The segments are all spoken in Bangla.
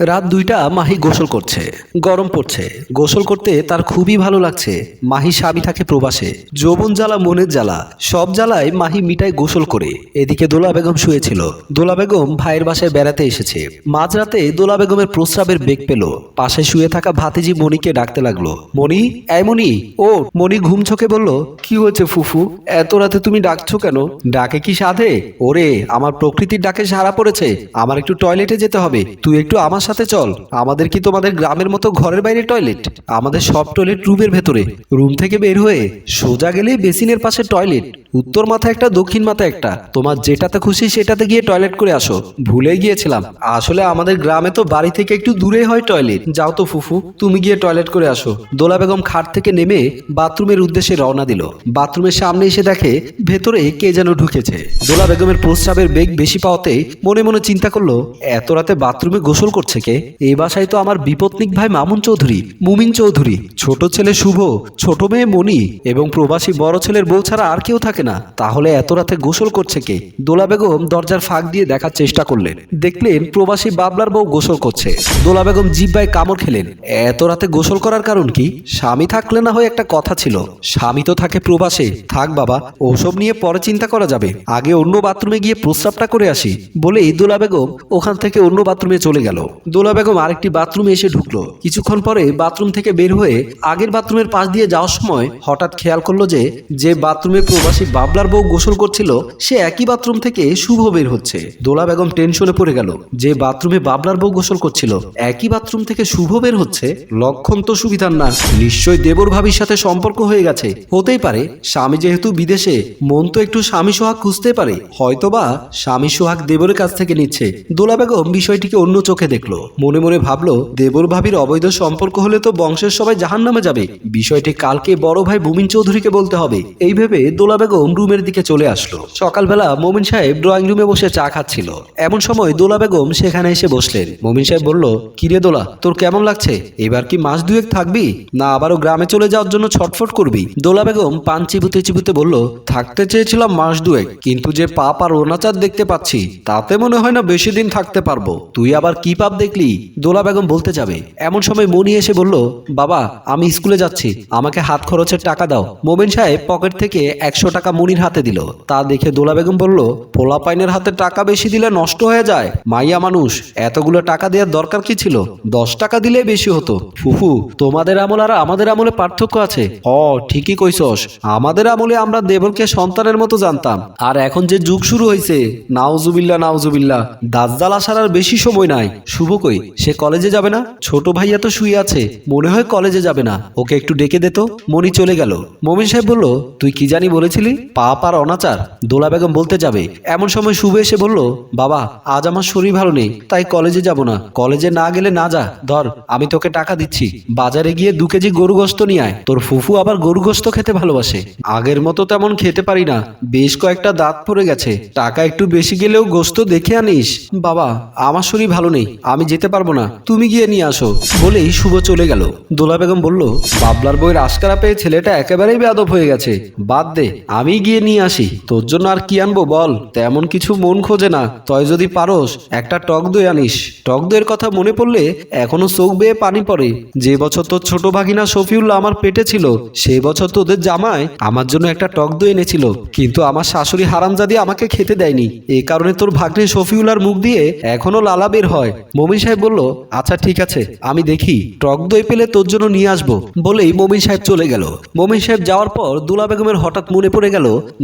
রাত দুইটা মাহি গোসল করছে। গরম পড়ছে। গোসল করতে তার খুবই ভালো লাগছে। মাহি স্বামী থাকে প্রবাসে। যৌবন জ্বালা, মনের জ্বালা, সব জ্বালায় মাহি মিটায় গোসল করে। এদিকে দোলা বেগম শুয়েছিল। দোলা বেগম ভাইয়ের বাসায় বেড়াতে এসেছে। মাঝরাতে দোলা বেগমের প্রস্রাবের বেগ পেল। পাশে শুয়ে থাকা ভাতিজি মণিকে ডাকতে লাগল। মণি, এই মণি ও মণি ঘুম চোখে বলল, কি হয়েছে ফুফু? এত রাতে তুমি ডাকছো কেন? ডাকে কি সাধে? ওরে, আমার প্রকৃতির ডাকে সারা পড়েছে। আমার একটু টয়লেটে যেতে হবে। তুই একটু আমার সাথে চল। আমাদের কি তোমাদের গ্রামের মতো ঘরের বাইরে টয়লেট আমাদের সব টয়লেট রুমের ভেতরে। রুম থেকে বের হয়ে সোজা গেলে বেসিনের পাশে টয়লেট উত্তর মাথায় একটা, দক্ষিণ মাথা একটা। তোমার যেটাতে খুশি সেটাতে গিয়ে টয়লেট করে আসো। ভুলে গিয়েছিলাম। আসলে আমাদের গ্রামে তো বাড়ি থেকে একটু দূরে হয় টয়লেট। যাও তো ফুফু, তুমি গিয়ে টয়লেট করে আসো। দোলা বেগম খাট থেকে নেমে বাথরুমের উদ্দেশ্যে রওনা দিল। বাথরুমের সামনে এসে দেখে ভেতরে কে যেন ঢুকেছে। দোলা বেগমের প্রস্রাবের বেগ বেশি পাওয়াতে মনে মনে চিন্তা করল, এত রাতে বাথরুমে গোসল করছে কে? এই বাসায় তো আমার বিপত্নিক ভাই মামুন চৌধুরী, মুমিন চৌধুরী। ছোট ছেলে শুভ, ছোট মেয়ে মণি এবং প্রবাসী বড় ছেলের বউ ছাড়া আর কেউ থাকে না, তাহলে এত রাতে গোসল করছে কে? দোলা বেগম দরজার ফাঁক দিয়ে দেখার চেষ্টা করলেন। দেখলেন প্রবাসী বাবলার বউ গোসল করছে। দোলা বেগম জিব্বায় কামড় খেলেন। এত রাতে গোসল করার কারণ কি? স্বামী থাকলে না হয় একটা কথা ছিল। স্বামী তো থাকে প্রবাসে। থাক বাবা, ওসব নিয়ে পরে চিন্তা করা যাবে। আগে অন্য বাথরুমে গিয়ে প্রস্রাবটা করে আসি। বলেই দোলা বেগম ওখান থেকে অন্য বাথরুমে চলে গেল। দোলা বেগম আরেকটি বাথরুমে এসে ঢুকলো। কিছুক্ষণ পরে বাথরুম থেকে বের হয়ে আগের বাথরুমের পাশ দিয়ে যাওয়ার সময় হঠাৎ খেয়াল করল যে যে বাথরুমে প্রবাসী বাবলার বউ গোসল করছিল, সে একই বাথরুম থেকে শুভ বের হচ্ছে। দোলা বেগম টেনশনে পড়ে গেল, যে বাথরুমে বাবলার বউ গোসল করছিল, একই বাথরুম থেকে শুভ বের হচ্ছে? লক্ষণ তো সুবিধার না নিশ্চয় দেবর ভাবির সাথে সম্পর্ক হয়ে গেছে। হতেই পারে, স্বামী যেহেতু বিদেশে, মন তো একটু স্বামী সোহাগ খুঁজতে পারে। হয়তোবা স্বামী সোহাগ দেবরের কাছ থেকে নিচ্ছে। দোলা বেগম বিষয়টিকে অন্য চোখে দেখল। মনে মনে ভাবলো, দেবর ভাবির অবৈধ সম্পর্ক হলে তো বংশের সবাই জাহান নামে যাবে। বিষয়টি কালকে বড় ভাই মুমিন চৌধুরীকে বলতে হবে। এই ভেবে দোলা বেগম রুমের দিকে চলে আসলো। সকালবেলা মোমিন সাহেব ড্রয়িং রুমে বসে চা খাচ্ছিল। এমন সময় দোলা বেগম সেখানে এসে বসলেন। মোমিন সাহেব বলল, কিরে দোলা, তোর কেমন লাগছে? এবার কি মাস দুয়েক থাকবি? না আবারও গ্রামে চলে যাওয়ার জন্য ছটফট করবি? দোলা বেগম পান চিবুতে চিবুতে বলল, থাকতে চেয়েছিলাম মাস দুয়েক, কিন্তু যে পাপ আর অনাচার দেখতে পাচ্ছি, তাতে মনে হয় না বেশি দিন থাকতে পারব। তুই আবার কি পাপ দেখলি? দোলা বেগম বলতে যাবে। এমন সময় মনি এসে বলল, বাবা, আমি স্কুলে যাচ্ছি, আমাকে হাত খরচের টাকা দাও। মোমেন সাহেব পকেট থেকে একশো টাকা মনির হাতে দিল। তা দেখে দোলা বেগম বলল, পোলা পাইনের হাতে টাকা বেশি দিলে নষ্ট হয়ে যায়। মাইয়া মানুষ, এতগুলো টাকা দেওয়ার দরকার কি ছিল? দশ টাকা দিলে বেশি হতো। ফুফু, তোমাদের আমল আর আমাদের আমলে পার্থক্য আছে। ও ঠিকই কইছস। আমাদের আমলে আমরা দেবরকে সন্তানের মতো জানতাম। আর এখন যে যুগ শুরু হয়েছে নাওজুবিল্লা নাউজুবিল্লা দাজ্জাল আসার আর বেশি সময় নাই। শুভ কই, সে কলেজে যাবে না? ছোট ভাইয়া তো শুয়ে আছে। মনে হয় কলেজে যাবে না। ওকে একটু ডেকে দে তো। মনি চলে গেল। মমিন সাহেব বলল, তুই কি জানি বলেছিলি? পাপ আর অনাচার দোলা বেগম বলতে যাবে। এমন সময় শুভ এসে বলল, বাবা, আজ আমার শরীর ভালো নেই, তাই কলেজে যাব না। কলেজে না গেলে না যা। ধর, আমি তোকে টাকা দিচ্ছি। বাজারে গিয়ে দু কেজি গরু গোস্ত নিয়ে আয়। তোর ফুফু আবার গরু গোস্ত খেতে ভালোবাসে। আগের মতো তেমন খেতে পারি না। বেশ কয়েকটা দাঁত পড়ে গেছে। টাকা একটু বেশি গেলেও গোস্ত দেখে আনিস। বাবা, আমার শরীর ভালো নেই, আমি যেতে পারব না। তুমি গিয়ে নিয়ে আসো। বলেই শুভ চলে গেল। দোলা বেগম বলল, বাবলার বইয়ের আশকারা পেয়ে ছেলেটা একেবারেই বেয়াদব হয়ে গেছে। বাদ দে, আমি গিয়ে নিয়ে আসি। তোর জন্য আর কি আনব বল? তেমন কিছু মন খোঁজে না। তয় যদি পারোস, একটা টক দই আনিস। টক দইয়ের কথা মনে পড়লে এখনও চোখ বেয়ে পানি পড়ে। যে বছর তোর ছোট ভাগিনা শফিউল্লাহ আমার পেটে ছিল, সেই বছর তোদের জামায় আমার জন্য একটা টক দই এনেছিল। কিন্তু আমার শাশুড়ি হারামজাদি আমাকে খেতে দেয়নি। এই কারণে তোর ভাগ্নে শফিউল্লার মুখ দিয়ে এখনও লালা বের হয়। মমিন সাহেব বলল আচ্ছা ঠিক আছে, আমি দেখি। টক দই পেলে তোর জন্য নিয়ে আসব। বলেই মমিন সাহেব চলে গেল। মমিন সাহেব যাওয়ার পর দুলা বেগমের হঠাৎ মনে পড়ে গেল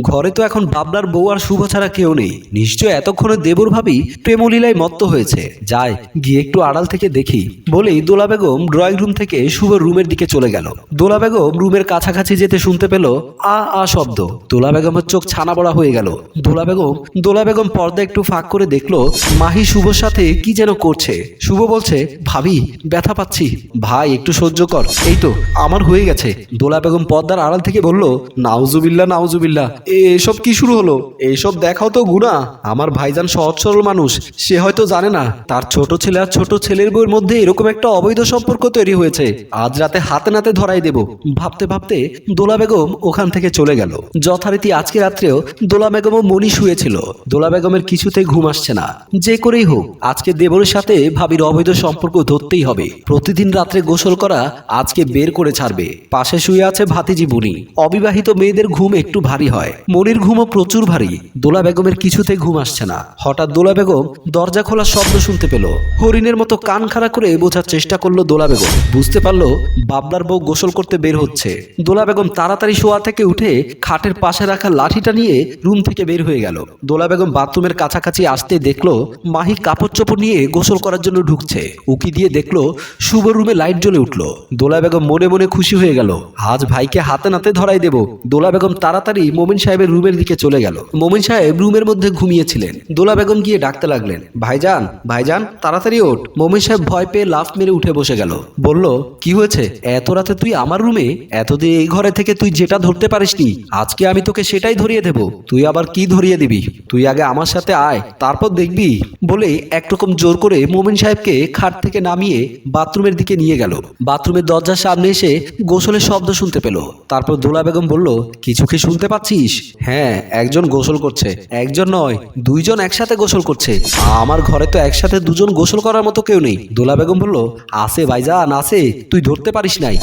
ঘরে তো এখন বাবলার বউ আর শুভ ছাড়া কেউ নেই। নিশ্চয় এতক্ষণে দেবর ভাবি প্রেমলীলায় মত্ত হয়েছে। যায় গিয়ে একটু আড়াল থেকে দেখি। বলেই দোলা বেগম ড্রয়িং রুম থেকে শুভর রুমের দিকে চলে গেল। দোলা বেগম রুমের কাছাকাছি যেতে শুনতে পেল আ আ শব্দ। দোলা বেগমের চোখ ছানা বড়া হয়ে গেল। দোলা বেগম দোলা বেগম পর্দা একটু ফাঁক করে দেখল মাহি শুভর সাথে কি যেন করছে। শুভ বলছে, ভাবি, ব্যথা পাচ্ছি। ভাই, একটু সহ্য কর। এই তো, আমার হয়ে গেছে। দোলা বেগম পর্দার আড়াল থেকে বলল নাউজুবিল্লা নাউজুবিল্লা নাউজুবিল্লাহ। এসব কি শুরু হলো? এইসব দেখাও তো গুণা। আমার ভাইজান সহজ সরল মানুষ। সে হয়তো জানে না, তার ছোট ছেলে আর ছোট ছেলের বউয়ের মধ্যে এরকম একটা অবৈধ সম্পর্ক তৈরি হয়েছে। আজ রাতে হাতে নাতে ধরাই দেব। ভাবতে ভাবতে দোলা বেগম ওখান থেকে চলে গেল। যথারীতি আজকে রাত্রেও দোলা বেগম ও মনি শুয়েছিল। দোলা বেগমের কিছুতে ঘুম আসছে না। যে করেই হোক, আজকে দেবরের সাথে ভাবির অবৈধ সম্পর্ক ধরতেই হবে। প্রতিদিন রাত্রে গোসল করা আজকে বের করে ছাড়বে। পাশে শুয়ে আছে ভাতিজি বুনি। অবিবাহিত মেয়েদের ঘুম একটু ভারী হয়। মনির ঘুমও প্রচুর ভারী। দোলা বেগমের কিছুতে ঘুম আসছে না। হঠাৎ দোলা বেগম দরজা খোলার শব্দ শুনতে পেল। হরিণের মতো কান খাড়া করে বোঝার চেষ্টা করল দোলা বেগম। বুঝতে পারল বাবলার বউ গোসল করতে বের হচ্ছে। দোলা বেগম তাড়াতাড়ি শোয়া থেকে উঠে খাটের পাশে রাখা লাঠিটা নিয়ে রুম থেকে বের হয়ে গেল। দোলা বেগম বাথরুমের কাছাকাছি আসতে দেখল মাহি কাপড় চোপড় নিয়ে গোসল করার জন্য ঢুকছে। উকি দিয়ে দেখল শুভ রুমে লাইট জ্বলে উঠল। দোলা বেগম মনে মনে খুশি হয়ে গেল। আজ ভাইকে হাতে নাতে ধরাই দেব। দোলা বেগম তাড়াতাড়ি মোমিন সাহেবের রুমের দিকে চলে গেল। মোমিন সাহেব রুমের মধ্যে ঘুমিয়েছিলেন। দোলা বেগম গিয়ে ডাকতে লাগলেন, ভাইজান ভাইজান, তাড়াতাড়ি ওঠ। মোমিন সাহেব ভয় পেয়ে লাফ মেরে উঠে বসে গেল। বলল, কি হয়েছে? এত রাতে তুই আমার রুমে? এতদিন এই ঘরে থেকে তুই যেটা ধরতে পারিসনি, আজকে আমি তোকে সেটাই ধরিয়ে দেব। তুই আবার কি ধরিয়ে দিবি? তুই আগে আমার সাথে আয়, তারপর দেখবি। বলে একরকম জোর করে মোমিন সাহেবকে খাট থেকে নামিয়ে বাথরুমের দিকে নিয়ে গেল। বাথরুমের দরজার সামনে এসে গোসলের শব্দ শুনতে পেল। তারপর দোলা বেগম বলল, কিছু কি শুনতে পাচ্ছিস? হ্যাঁ একজন গোসল করছে। একজন নয়, দুইজন একসাথে গোসল করছে। আমার ঘরে তো একসাথে দুজন গোসল করার মতো কেউ নেই। দোলা বেগম বলল, আছে ভাইজান, আছে, তুই ধরতে পারিস নাই।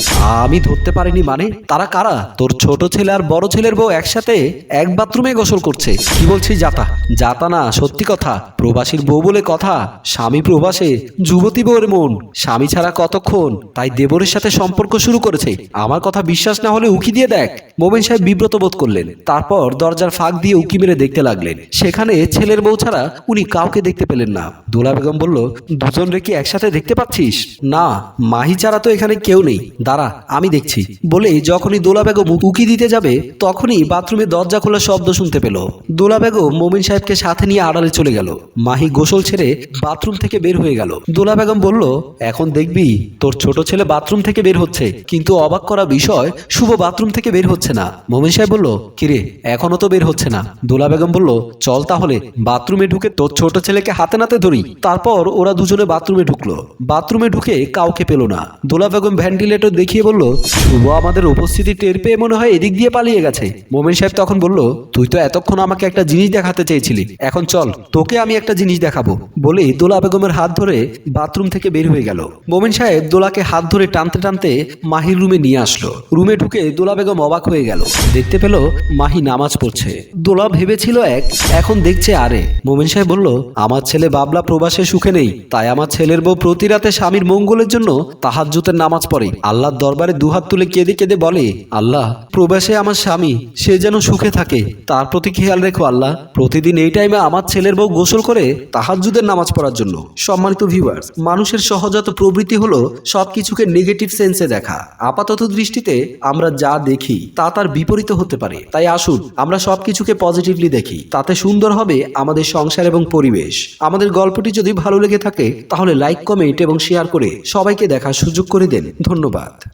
আমি ধরতে পারিনি মানে? তারা কারা? তোর ছোট ছেলে আর বড় ছেলের বউ একসাথে এক বাথরুমে গোসল করছে। কি বলছিস, জাতা? জাতা না, সত্যি কথা। প্রবাসীর বউ বলে কথা, স্বামী প্রবাসে যুবতী বউয়ের মন। স্বামী ছাড়া কতক্ষণ? তাই দেবরের সাথে সম্পর্ক শুরু করেছে। আমার কথা বিশ্বাস না হলে উকি দিয়ে দেখ। মোমেন সাহেব বিব্রত বোধ করলেন। তারপর দরজার ফাঁক দিয়ে উকি মেরে দেখতে লাগলেন। সেখানে ছেলের বউ ছাড়া উনি কাউকে দেখতে পেলেন না। দোলা বেগম বলল, দুজন রেখে একসাথে দেখতে পাচ্ছিস? না, মাহি ছাড়া তো এখানে কেউ নেই। দাঁড়া, আমি দেখছি। বলে যখনই দোলা বেগম উকি দিতে যাবে, তখনই বাথরুমে দরজা খোলা শব্দ শুনতে পেল। দোলা বেগম মোমিন সাহেবকে সাথে নিয়ে আড়ালে চলে গেল। মাহি গোসল ছেড়ে বাথরুম থেকে বের হয়ে গেল। দোলা বেগম বলল, এখন দেখবি, তোর ছোট ছেলে বাথরুম থেকে বের হচ্ছে, কিন্তু অবাক করা বিষয়, শুভ বাথরুম থেকে বের হচ্ছে না। মোমিন সাহেব বলল কিরে, এখনও তো বের হচ্ছে না। দোলা বেগম বলল, চল তাহলে, বাথরুমে ঢুকে তোর ছোট ছেলেকে হাতে নাতে ধরি। তারপর ওরা দুজনে বাথরুমে ঢুকলো। বাথরুমে ঢুকে কাউকে পেল না। দোলা বেগম ভেন্টিলেটর দেখিয়ে বলল, শুভ আমাদের উপস্থিতি টের পেয়ে মনে হয় এদিক দিয়ে পালিয়ে গেছে। মোমিন সাহেব তখন বলল, তুই তো এতক্ষণ আমাকে একটা জিনিস দেখাতে চেয়েছিলি। এখন চল, তোকে আমি একটা জিনিস দেখাবো। বলে দোলা বেগমের হাত ধরে বাথরুম থেকে বের হয়ে গেল। মোমিন সাহেব দোলাকে হাত ধরে টানতে টানতে মাহির রুমে নিয়ে আসলো। রুমে ঢুকে দোলা বেগম অবাক হয়ে গেল। দেখতে পেল মাহি নামাজ পড়ছে। দোলা ভেবেছিল এক, এখন দেখছে আরে। মোমিন সাহেব বলল, আমার ছেলে বাবলা প্রবাসে সুখে নেই, তাই আমার ছেলের বউ প্রতি রাতে স্বামীর মঙ্গলের জন্য তাহাজ্জুতের নামাজ পড়ে। আল্লাহর দরবারে দুহাত তুলে কেঁদে কেঁদে বলে, আল্লাহ, প্রবাসে আমার স্বামী, সে যেন সুখে থাকে। তার প্রতি খেয়াল রেখো আল্লাহ। প্রতিদিন এই টাইমে আমার ছেলের বউ গোসল করে তাহাজ্জুদের নামাজ পড়ার জন্য। সম্মানিত ভিউয়ার্স মানুষের সহজাত প্রবৃত্তি হলো সবকিছুকে নেগেটিভ সেন্সে দেখা। আপাতত দৃষ্টিতে আমরা যা দেখি, তা তার বিপরীত হতে পারে। তাই আসুন, আমরা সবকিছুকে পজিটিভলি দেখি। তাতে সুন্দর হবে আমাদের সংসার এবং পরিবেশ। আমাদের গল্পটি যদি ভালো লেগে থাকে, তাহলে লাইক কমেন্ট এবং শেয়ার করে সবাইকে দেখার সুযোগ করে দেন। ধন্যবাদ।